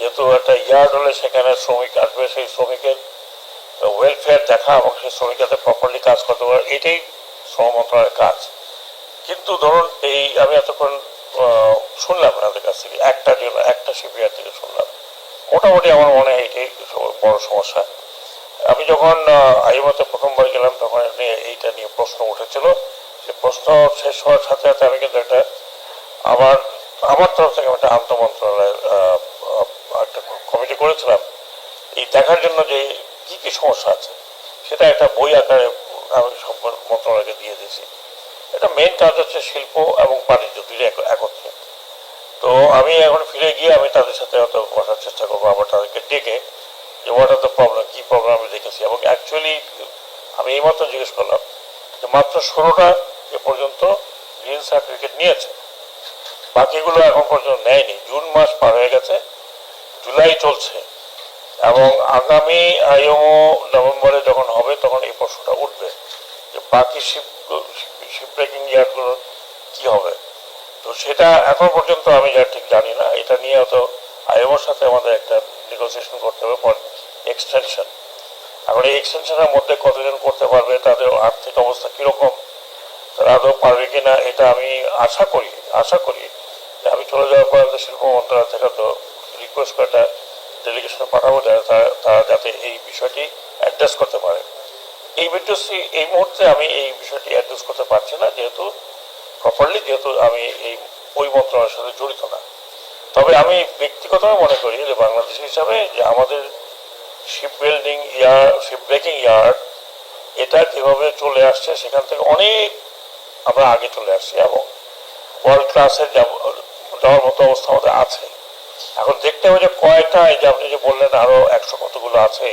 যেহেতু একটা ইয়ার্ড হলে সেখানে শ্রমিক আসবে সেই শ্রমিকের ওয়েলফেয়ার দেখা এবং সেই শ্রমিক যাতে প্রপারলি কাজ করতে পারে এটাই শ্রম মন্ত্রণালয়ের কাজ। কিন্তু ধরুন এই আমি এতক্ষণ শুনলাম আপনাদের কাছ থেকে একটা জন্য একটা শিপিয়ার থেকে শুনলাম। মোটামুটি আমার মনে হয় এটাই বড় সমস্যা। আমি যখন আইমতে প্রথমবার গেলাম তখন এইটা নিয়ে প্রশ্ন উঠেছিল। সে প্রশ্ন শেষ হওয়ার সাথে সাথে আমি কিন্তু একটা আমার আমার তরফ থেকে একটা আন্তঃ মন্ত্রণালয়ের আহ, আহ, একটা কমিটি করেছিলাম। এই দেখার জন্য যে কি কি সমস্যা আছে, সেটা একটা বই আকারে আমি মন্ত্রণালয়কে দিয়ে দিয়েছি। এটা মেন কাজ হচ্ছে শিল্প এবং বাণিজ্য দুইটা একত্রে। তো আমি এখন ফিরে গিয়ে আমি তাদের সাথে হয়তো বসার চেষ্টা করব, আবার তাদেরকে ডেকে যে হোয়াট আর দ্য প্রবলেম কী প্রবলেম আমি দেখেছি। এবং অ্যাকচুয়ালি আমি এইমাত্র জিজ্ঞেস করলাম যে মাত্র ষোলোটা এ পর্যন্ত গ্রিন সার্টিফিকেট নিয়েছে। বাকিগুলো এখন পর্যন্ত নেয়নি। জুন মাস পার হয়ে গেছে। জুলাই চলছে। এবং আগামী আইএমও নভেম্বরে যখন হবে, তখন এই প্রশ্নটা উঠবে যে বাকি শিপ শিপ ব্রেকিং ইয়ার্ডগুলোর কী হবে। তো সেটা এখন পর্যন্ত আমি যা ঠিক জানি না। এটা নিয়ে হয়তো আইএমওর সাথে আমাদের একটা নেগোসিয়েশন করতে হবে ফর এক্সটেনশন এখন এই এক্সটেনশনের মধ্যে কতজন করতে পারবে, তাদের আর্থিক অবস্থা কীরকম, তারা আদৌ পারবে কিনা, এটা আমি আশা করি আশা করি আমি চলে যাওয়ার পর শিল্প মন্ত্রণালয় থেকে তো রিকোয়েস্ট করে একটা পাঠাবো তারা- যাতে এই বিষয়টি অ্যাড্রেস করতে পারে। এই এই মুহূর্তে আমি এই বিষয়টি অ্যাড্রেস করতে পারছি না যেহেতু প্রপারলি যেহেতু আমি এই ওই মন্ত্রণালয়ের সাথে জড়িত না। তবে আমি ব্যক্তিগতভাবে মনে করি যে বাংলাদেশ হিসাবে যে আমাদের ship building ship breaking yard এটা যেভাবে চলে আসছে সেখান থেকে অনেক আমরা আগে চলে আসছি এবং ওয়ার্ল্ড ক্লাসের যাওয়ার মতো অবস্থা আমাদের আছে। এখন দেখতে হবে যে কয়টা, এই যে আপনি যে বললেন আরও একশো কতগুলো আছে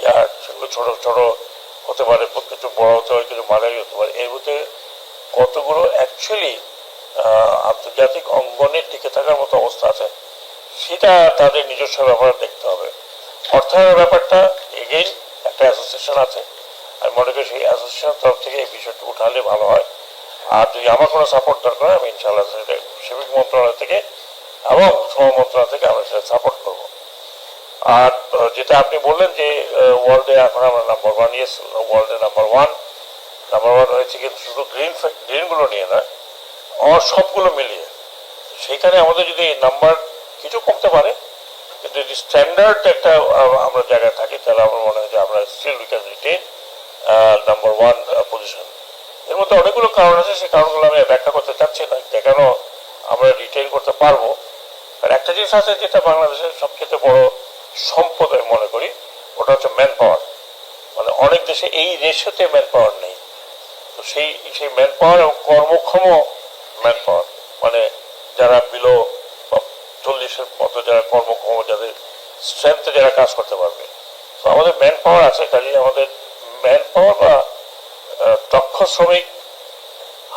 ইয়ার্ড সেগুলো ছোট ছোট হতে পারে কিছু বড় হতে পারে, কিছু মাঝারি হতে পারে। এর মধ্যে কতগুলো অ্যাকচুয়ালি আন্তর্জাতিক অঙ্গনে টিকে থাকার মতো অবস্থা আছে, সেটা তাদের নিজস্ব ব্যাপারে দেখতে হবে। অর্থায়নের ব্যাপারটা এগেইন একটা অ্যাসোসিয়েশন আছে। আমি মনে করি সেই অ্যাসোসিয়েশন তরফ থেকে এই বিষয়টি উঠালে ভালো হয়। আর যদি আমার কোনো সাপোর্ট দরকার হয়, আমি ইনশাআল্লাহ সেটা সিভিক মন্ত্রণালয় থেকে এবং শ্রম মন্ত্রণালয় থেকে আমরা সেটা সাপোর্ট করব। আর যেটা আপনি বললেন যে ওয়ার্ল্ডে এখন আমরা নাম্বার ওয়ান ইয়েস ওয়ার্ল্ডে নাম্বার ওয়ান নাম্বার ওয়ান হয়েছে কিন্তু শুধু গ্রিন গ্রিনগুলো নিয়ে নয় আর সবগুলো মিলিয়ে। সেইখানে আমাদের যদি নাম্বার কিছু কমতে পারে, কিন্তু যদি স্ট্যান্ডার্ড একটা আমরা জায়গায় থাকি, তাহলে আমার মনে হয় যে আমরা still we can retain number one position এর মধ্যে অনেকগুলো কারণ আছে, সেই কারণগুলো আমি ব্যাখ্যা করতে চাচ্ছি না। যে কেন আমরা রিটেন করতে পারব। আর একটা জিনিস আছে যেটা বাংলাদেশের সবচেয়ে বড় সম্পদ আমি মনে করি, ওটা হচ্ছে ম্যান পাওয়ার মানে অনেক দেশে এই রেশিওতে ম্যান পাওয়ার নেই। তো সেই সেই ম্যান পাওয়ার এবং কর্মক্ষম ম্যান পাওয়ার মানে যারা বিলো চল্লিশের মতো যারা কর্মক্ষম, যাদের স্ট্রেংথে যারা কাজ করতে পারবে। তো আমাদের ম্যান পাওয়ার আছে, কাজে আমাদের ম্যান পাওয়ার বা দক্ষ শ্রমিক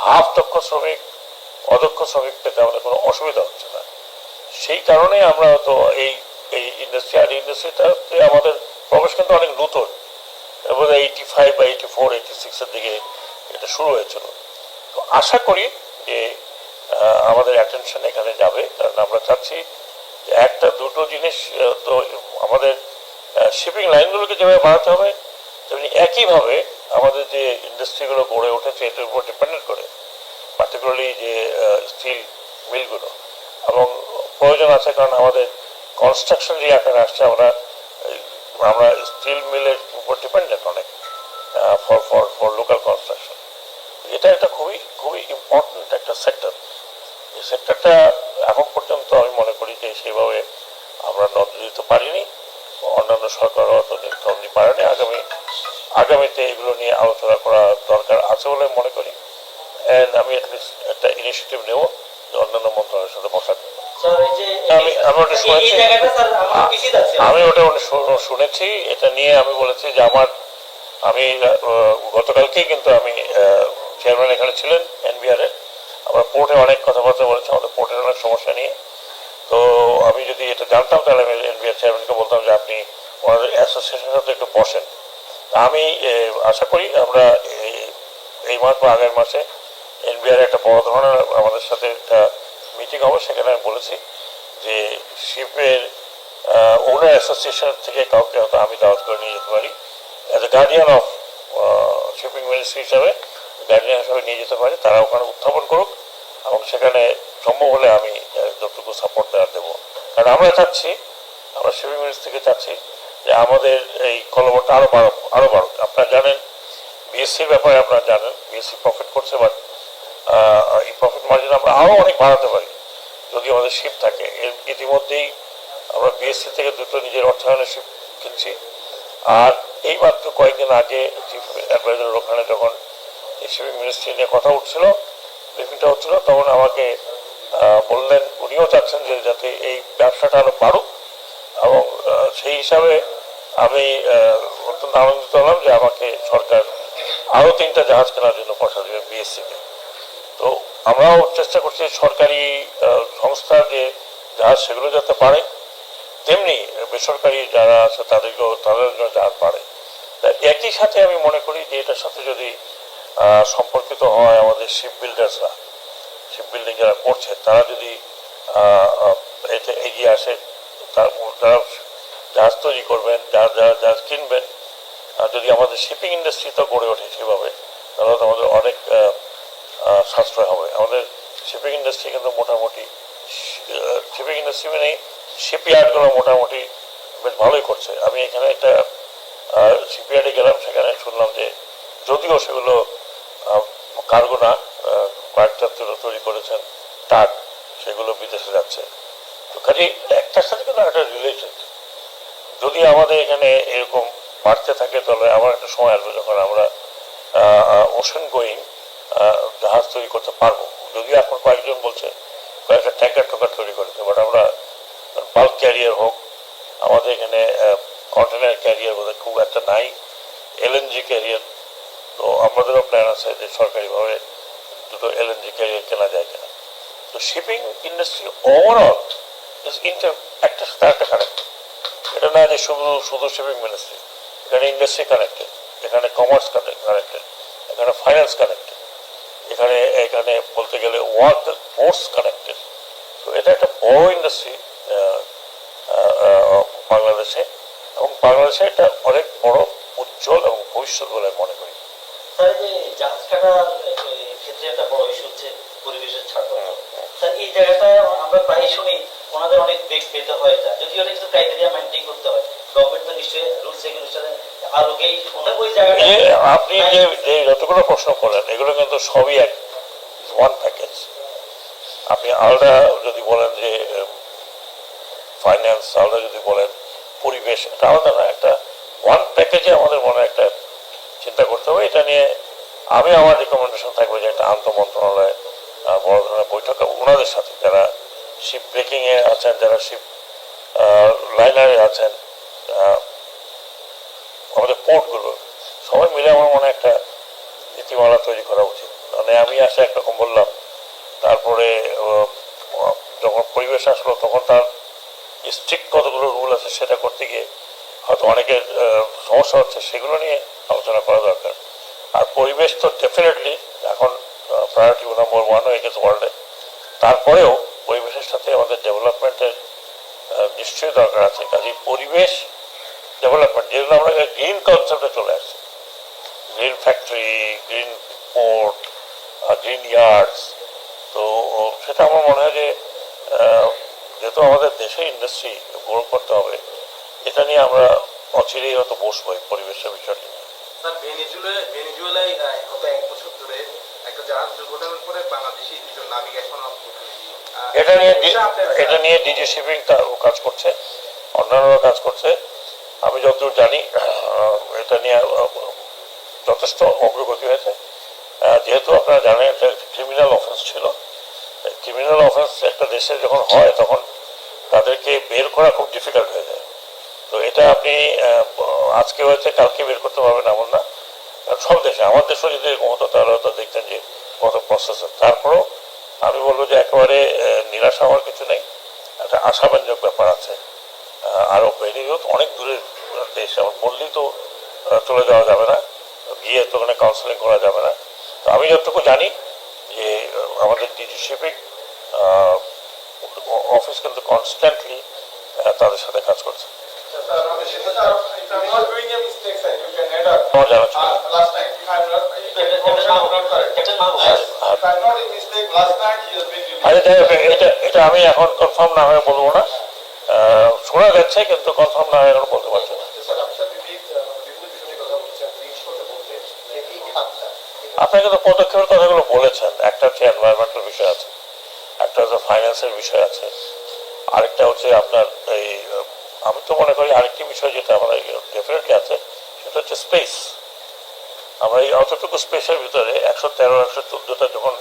হাফ দক্ষ শ্রমিক, অদক্ষ শ্রমিক পেতে আমাদের কোনো অসুবিধা হচ্ছে না। সেই কারণে আমরা তো এই এই ইন্ডাস্ট্রি আর ইন্ডাস্ট্রিটাতে আমাদের প্রবেশ কিন্তু অনেক নতুন। এবং এইটি ফাইভ বা এইটি ফোর এইটি সিক্সের দিকে এটা শুরু হয়েছিল। তো আশা করি যে আমাদের অ্যাটেনশন এখানে যাবে। কারণ আমরা চাচ্ছি একটা, দুটো জিনিস তো আমাদের শিপিং লাইনগুলোকে যেভাবে বাড়াতে হবে, তেমনি একইভাবে আমাদের যে ইন্ডাস্ট্রিগুলো গড়ে উঠেছে, এটার উপর ডিপেন্ডেন্ট করে পার্টিকুলারলি যে স্টিল মিলগুলো এবং প্রয়োজন আছে কারণ আমাদের কনস্ট্রাকশন যে আকারে আসছে, আমরা আমরা স্টিল মিলের উপর ডিপেন্ডেন্ট অনেক for for for local construction এটা একটা খুবই খুবই ইম্পর্টেন্ট একটা সেক্টর এই সেক্টরটা এখন পর্যন্ত আমি মনে করি যে সেভাবে আমরা নজর দিতে পারিনি। অন্যান্য সরকারও অত দিতে পারেনি। আগামী, আগামীতে এগুলো নিয়ে আলোচনা করা দরকার আছে বলে মনে করি। অ্যান্ড আমি অ্যাটলিস্ট একটা ইনিশিয়েটিভ নেব যে অন্যান্য মন্ত্রণালয়ের সাথে বসার আমি ওটা শুনেছি। এটা নিয়ে আমি বলেছি যে আমার আমি আহ, গতকালকেই কিন্তু আমি চেয়ারম্যান এখানে ছিলেন এনবিআর এর আমরা পোর্টে অনেক কথাবার্তা বলেছি আমাদের পোর্টের অনেক সমস্যা নিয়ে। তো আমি যদি এটা জানতাম তাহলে আমি এনবিআর চেয়ারম্যানকে বলতাম যে আপনি ওনাদের অ্যাসোসিয়েশনের সাথে একটু বসেন। তা আমি আশা করি আমরা এই- এই মাস বা আগের মাসে এনবিআর একটা বড় ধরনের আমাদের সাথে একটা মিটিং হবে, সেখানে আমি বলেছি যে শিপের ওনার অ্যাসোসিয়েশন থেকে কাউকে হয়তো আমি দাওয়াত করে নিয়ে যেতে পারি। As a guardian of shipping ministry হিসাবে গার্ডিয়ান হিসাবে নিয়ে যেতে পারি, তারা ওখানে উত্থাপন করুক, এবং সেখানে সম্ভব হলে আমি যতটুকু সাপোর্ট দেওয়ার দেবো। কারণ আমরা চাচ্ছি, আমরা শিপিং মিনিস্ট্রি থেকে চাচ্ছি যে আমাদের এই কলবরটা আরও বাড়ুক আরও বাড়ুক। আপনারা জানেন বিএসসির ব্যাপারে আপনারা জানেন বিএসসি প্রফিট করছে বাট এই প্রফিট মার্জিন আমরা আরও অনেক বাড়াতে পারি। যদি আমাদের শিপ থাকে ইতিমধ্যেই আমরা বিএসসি থেকে দুটো নিজের অর্থায়নের শিপ কিনছি। আর এই মাত্র কয়েকদিন আগে চিফ অ্যাডভাইজার ওখানে যখন শিপিং মিনিস্ট্রি নিয়ে কথা উঠছিল ব্রিফিংটা হচ্ছিল, তখন আমাকে বললেন, উনিও চাচ্ছেন যে যাতে এই ব্যবসাটা আরও বাড়ুক। এবং সেই হিসাবে আমি অত্যন্ত আনন্দিত হলাম যে আমাকে সরকার আরও তিনটা জাহাজ কেনার জন্য পয়সা দেবে বিএসসিকে তো আমরাও চেষ্টা করছি সরকারি সংস্থা যে জাহাজ সেগুলো যাতে পারে। তেমনি বেসরকারি যারা আছে তাদেরকেও, তাদের জন্য জাহাজ পারে। একই সাথে আমি মনে করি যে এটার সাথে যদি সম্পর্কিত হয় আমাদের শিপ বিল্ডার্সরা, শিপ বিল্ডিং যারা করছে, তারা যদি এতে এগিয়ে আসে, তার যারা জাহাজ তৈরি করবেন যারা যারা জাহাজ কিনবেন। যদি আমাদের শিপিং ইন্ডাস্ট্রি তো গড়ে ওঠে সেভাবে, তাহলে তো আমাদের অনেক সাশ্রয় হবে। আমাদের শিপিং ইন্ডাস্ট্রি কিন্তু মোটামুটি শিপিং ইন্ডাস্ট্রি মানে শিপইয়ার্ডগুলো মোটামুটি বেশ ভালোই করছে। আমি এখানে একটা শিপইয়ার্ডে গেলাম, সেখানে শুনলাম যে যদিও সেগুলো কার্গো না তৈরি করেছেন তার, সেগুলো বিদেশে যাচ্ছে। তো কাজে একটার সাথে কিন্তু একটা রিলেটেড যদি আমাদের এখানে এরকম বাড়তে থাকে, তাহলে আমার একটা সময় আসবে যখন আমরা ওশন গোয়িং জাহাজ তৈরি করতে পারব। যদিও এখন কয়েকজন বলছে, কয়েকটা ট্যাঙ্কার টোকার তৈরি করেছে বাট আমরা বাল্ক ক্যারিয়ার হোক, আমাদের এখানে কন্টেনার ক্যারিয়ার বোধহয় খুব একটা নাই এলএনজি ক্যারিয়ার তো আমাদেরও প্ল্যান আছে যে সরকারিভাবে দুটো এলএনজি ক্যারিয়ার কেনা যায় কিনা। তো shipping industry overall is inter একটার সাথে একটা কানেক্ট এটা না যে শুধু শুধু শিপিং মিনিস্ট্রি এখানে ইন্ডাস্ট্রি কানেক্টেড এখানে কমার্স কানেক্টেড এখানে ফাইন্যান্স কানেক্টেড এখানে এখানে বলতে গেলে ওয়ার্ক ফোর্স কানেক্টেড তো এটা একটা বড় ইন্ডাস্ট্রি বাংলাদেশে। এবং বাংলাদেশে এটা অনেক বড় উজ্জ্বল এবং ভবিষ্যৎ বলে মনে করি। স্যার এই যে জাহাজ কাটার ক্ষেত্রে একটা বড় ইস্যু হচ্ছে পরিবেশের ছাড় স্যার এই আমরা প্রায় শুনি ওনাদের অনেক বেগ পেতে হয়। যদিও অনেক কিছু ক্রাইটেরিয়া মেনটেন করতে হয়। গভর্নমেন্ট তো নিশ্চয়ই রুলস রেগুলেশনে আপনি যে যতগুলো প্রশ্ন এগুলো কিন্তু সবই এক ওয়ান প্যাকেজ আপনি আলাদা যদি বলেন যে ফাইন্যান্স আলাদা যদি বলেন পরিবেশ, এটা আলাদা না, একটা ওয়ান প্যাকেজে আমাদের মনে একটা চিন্তা করতে হবে। এটা নিয়ে আমি আমার রেকমেন্ডেশন থাকবে যে একটা আন্তঃ মন্ত্রণালয় বড় ধরনের বৈঠক ওনাদের সাথে যারা শিপ ব্রেকিংয়ে আছেন, যারা শিপ লাইনারে আছেন আমাদের পোর্টগুলো সবাই মিলে আমার মনে একটা নীতিমালা তৈরি করা উচিত। মানে আমি আসে একরকম বললাম, তারপরে যখন পরিবেশ আসলো, তখন তার স্ট্রিক্ট কতগুলো রুল আছে সেটা করতে গিয়ে হয়তো অনেকের সমস্যা হচ্ছে, সেগুলো নিয়ে আলোচনা করা দরকার। আর পরিবেশ তো ডেফিনেটলি এখন প্রায়োরিটি নম্বর ওয়ান হয়ে গেছে ওয়ার্ল্ডে তারপরেও পরিবেশের সাথে আমাদের ডেভেলপমেন্টের নিশ্চয়ই দরকার আছে। কাজে পরিবেশ ডেভেলপমেন্ট যেগুলো আমরা গ্রিন কনসেপ্টে চলে আসছি। Green factory green port green yards তো সেটা আমার মনে হয় যে যেহেতু আমাদের দেশে ইন্ডাস্ট্রি গ্রো করতে হবে এটা নিয়ে আমরা অচিরেই হয়তো বসবো এই পরিবেশের বিষয়টি নিয়ে। স্যার ভেনিজুয়েলা ভেনিজুয়েলায় গত এক বছর ধরে একটা জাহাজ দুর্ঘটনার পরে বাংলাদেশি দুজন নাবিক এখন এটা নিয়ে এটা নিয়ে ডিজি শিপিং কাজ করছে অন্যান্যরা কাজ করছে। আমি যতদূর জানি এটা নিয়ে যথেষ্ট অগ্রগতি হয়েছে। যেহেতু আপনারা জানেন এটা ক্রিমিনাল অফেন্স ছিল। ক্রিমিনাল অফেন্স একটা দেশে যখন হয়, তখন তাদেরকে বের করা খুব ডিফিকাল্ট হয়ে যায়। তো এটা আপনি আজকে হয়েছে কালকে বের করতে পারবেন এমন না। সব দেশে, আমার দেশেও যদি এরকম হতো, তাহলে হয়তো দেখতেন যে কত প্রসেস তারপরেও আমি বলব যে একেবারে নিরাশা হওয়ার কিছু নেই। একটা আশাব্যঞ্জক ব্যাপার আছে। আরও বেরিয়েও তো অনেক দূরের দেশ আমার বললেই তো চলে যাওয়া যাবে না গিয়ে তো ওখানে কাউন্সেলিং করা যাবে না। তো আমি যতটুকু জানি যে আমাদের ডিজি শিপিং অফিস কিন্তু কনস্ট্যান্টলি তাদের সাথে কাজ করছে। এটা আমি এখন কনফার্ম না হয়ে বলব না। শোনা যাচ্ছে কিন্তু কনফার্ম না হয়ে এখন বলতে পারছি না স্যার আপনি স্যার বিবিধ বিভিন্ন বিষয়ে কথা বলছেন জিজ্ঞেস করতে বলতে যে এই খাতটা আপনি কিন্তু পদক্ষেপের কথাগুলো বলেছেন। একটা হচ্ছে এনভায়রনমেন্টাল বিষয় আছে, একটা হচ্ছে ফাইন্যান্সের বিষয় আছে, আরেকটা হচ্ছে আপনার এই, আমি তো মনে করি আরেকটি বিষয় যেটা আমাদের ডেফিনেটলি আছে, সেটা হচ্ছে স্পেস আমরা এই অতটুকু স্পেসের ভিতরে একশো তেরো, একশো চোদ্দোটা যখন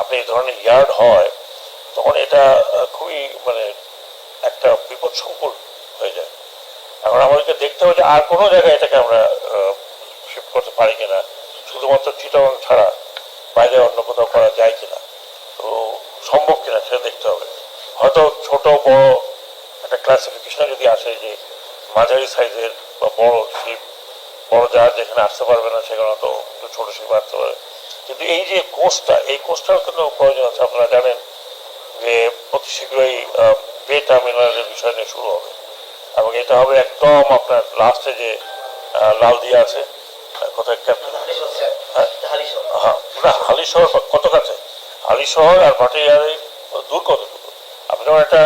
আপনি এই ধরনের ইয়ার্ড হয়, তখন এটা খুবই মানে একটা বিপদ সংকুল হয়ে যায়। এখন আমাদেরকে দেখতে হবে যে আর কোনো জায়গায় এটাকে আমরা শিফট করতে পারি কিনা। শুধুমাত্র চিটাগং ছাড়া বাইরে অন্য কোথাও করা যায় কিনা, তো সম্ভব কিনা সেটা দেখতে হবে। হয়তো ছোট, বড় একটা ক্লাসিফিকেশনে যদি আসে যে মাঝারি সাইজের বা বড় শিপ বড় জাহাজ যেখানে আসতে পারবে না, সেখানে তো একটু ছোট শিপ আসতে পারে। কিন্তু এই যে কোর্সটা এই কোর্সটাও কিন্তু প্রয়োজন আছে। আপনারা জানেন যে অতি শীঘ্রই বে টার্মিনালের বিষয় নিয়ে শুরু হবে। এবং এটা হবে একদম আপনার লাস্টে যে লাল দিয়া আছে, কোথায় ক্যাপ্টেন না হালি শহর কত কাছে হালি শহর আর ভাটিয়ারি দূর কতটুকু? আপনি যখন একটা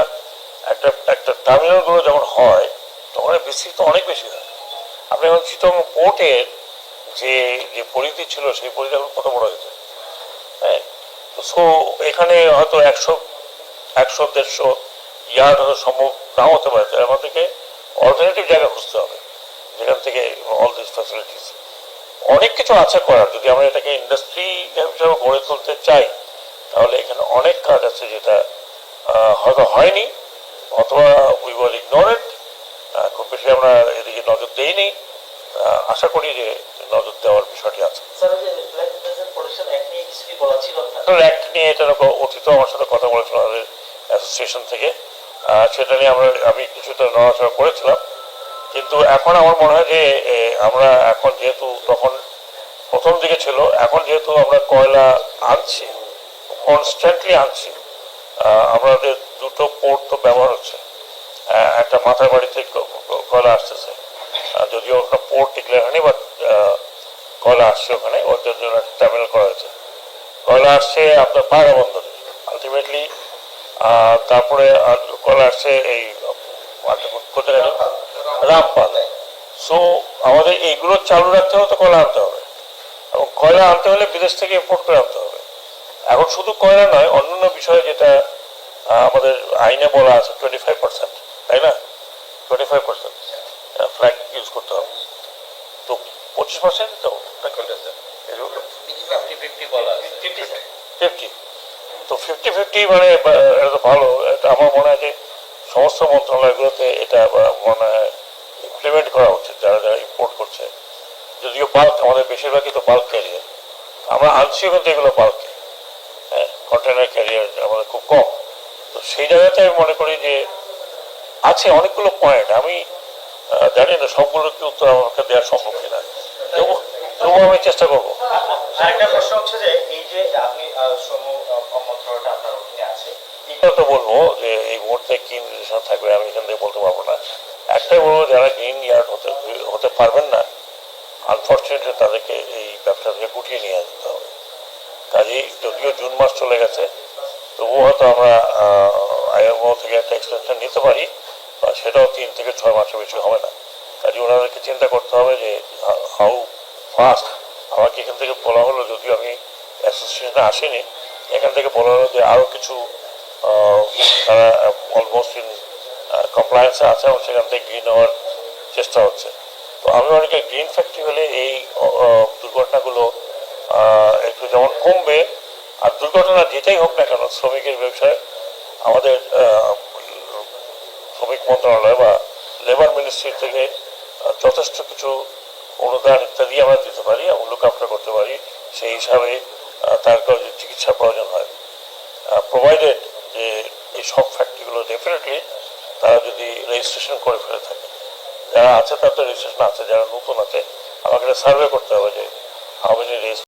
একটা একটা টার্মিনালগুলো যখন হয়, তখন বিস্তৃত অনেক বেশি হয়। আপনি এখন চিটং পোর্টের যে যে পরিধি ছিল, সেই পরিধি এখন কত বড় হয়েছে? হ্যাঁ? সো এখানে হয়তো একশো একশো, দেড়শো ইয়ার্ড হয়তো সম্ভব নাও হতে পারে। আমাদেরকে অল্টারনেটিভ জায়গা খুঁজতে হবে, যেখান থেকে অল দিস ফ্যাসিলিটিস অনেক কিছু আছে করার। যদি আমরা এটাকে ইন্ডাস্ট্রি হিসেবে গড়ে তুলতে চাই তাহলে এখানে অনেক কাজ আছে যেটা হয়তো হয়নি অথবা উই ওয়ার ইগনোরেন্ট খুব বেশি আমরা এদিকে নজর দেইনি। আশা করি যে নজর দেওয়ার বিষয়টি আছে। অ্যাক্ট নিয়ে উপর অতীত আমার সাথে কথা বলেছিল আমাদের অ্যাসোসিয়েশন থেকে। সেটা নিয়ে আমরা আমি কিছুটা নড়াচড়া করেছিলাম। কিন্তু এখন আমার মনে হয় যে আমরা এখন যেহেতু তখন প্রথম দিকে ছিল, এখন যেহেতু আমরা কয়লা আনছি কনস্ট্যান্টলি আনছি আমাদের দুটো পোর্ট তো ব্যবহার হচ্ছে একটা মাথার বাড়িতে কয়লা আসতেছে যদিও ওখানে পোর্ট ডিক্লেয়ার হয়নি বাট কয়লা আসছে ওখানে ওদের জন্য টার্মিনাল করা হয়েছে। কয়লা আসছে আপনার পায়রা বন্দরে আলটিমেটলি তারপরে কয়লা আসছে এই গেল? রামপাল সো আমাদের এইগুলো চালু রাখতে হলে তো কয়লা আনতে হবে। এবং কয়লা আনতে হলে বিদেশ থেকে ইম্পোর্ট করে আনতে হবে। এখন শুধু কয়লা নয় অন্যান্য বিষয়ে যেটা আমাদের আইনে বলা আছে টোয়েন্টি ফাইভ পার্সেন্ট তাই না? Twenty five percent flag use করতে হবে। তো পঁচিশ পার্সেন্ট তো ফিফটি তো ফিফটি ফিফটি মানে এটা তো ভালো। এটা আমার মনে হয় যে সমস্ত মন্ত্রণালয়গুলোতে এটা মনে হয় ইমপ্লিমেন্ট করা উচিত যারা যারা ইম্পোর্ট করছে। যদিও বাল্ক আমাদের বেশিরভাগই তো বাল্ক ক্যারিয়ার আমরা আনছিও কিন্তু এগুলো বাল্কে হ্যাঁ কন্টেনার ক্যারিয়ার আমাদের খুব কম। তো সেই জায়গাতে আমি মনে করি যে আছে অনেকগুলো পয়েন্ট আমি জানি না সবগুলো কি উত্তর আমাকে দেওয়া সম্ভব কিনা। তবু তবু আমি চেষ্টা করব। আরেকটা প্রশ্ন হচ্ছে যে এই যে আপনি শ্রম মন্ত্রণালয়টা আপনার অধীনে আছে। তো বলব যে এই মুহূর্তে কি নির্দেশনা থাকবে আমি এখান থেকে বলতে পারব না। একটাই বলব যারা গ্রিন ইয়ার্ড হতে হতে পারবেন না আনফর্চুনেটলি তাদেরকে এই ব্যবসা থেকে গুটিয়ে নিয়ে যেতে হবে। কাজেই যদিও জুন মাস চলে গেছে, তবুও হয়তো আমরা আইএমও থেকে একটা এক্সটেনশন নিতে পারি, বা সেটাও তিন থেকে ছয় মাসের বেশি হবে না। কাজে ওনাদেরকে চিন্তা করতে হবে যে হাউ ফাস্ট আমাকে এখান থেকে বলা হলো, যদিও আমি অ্যাসোসিয়েশনে আসিনি। এখান থেকে বলা হলো যে আরও কিছু তারা অলমোস্ট ইন কমপ্লায়েন্সে আছে, এবং সেখান থেকে গ্রিন হওয়ার চেষ্টা হচ্ছে। তো আমি অনেকে গ্রিন ফ্যাক্টরি হলে এই দুর্ঘটনাগুলো একটু যেমন কমবে, আর দুর্ঘটনা যেটাই হোক না কেন, শ্রমিকের ব্যবসায়, আমাদের শ্রমিক মন্ত্রণালয় বা লেবার মিনিস্ট্রি থেকে যথেষ্ট কিছু অনুদান ইত্যাদি আমরা দিতে পারি, এবং লুক আফটার করতে পারি, সেই হিসাবে তার কাছে চিকিৎসা প্রয়োজন হয়। প্রোভাইডেড যে এই সব ফ্যাক্টরিগুলো ডেফিনেটলি তারা যদি রেজিস্ট্রেশন করে ফেলে থাকে। যারা আছে তার তো রেজিস্ট্রেশন আছে, যারা নতুন আছে, আমাকে সার্ভে করতে হবে যে হাউ মেনি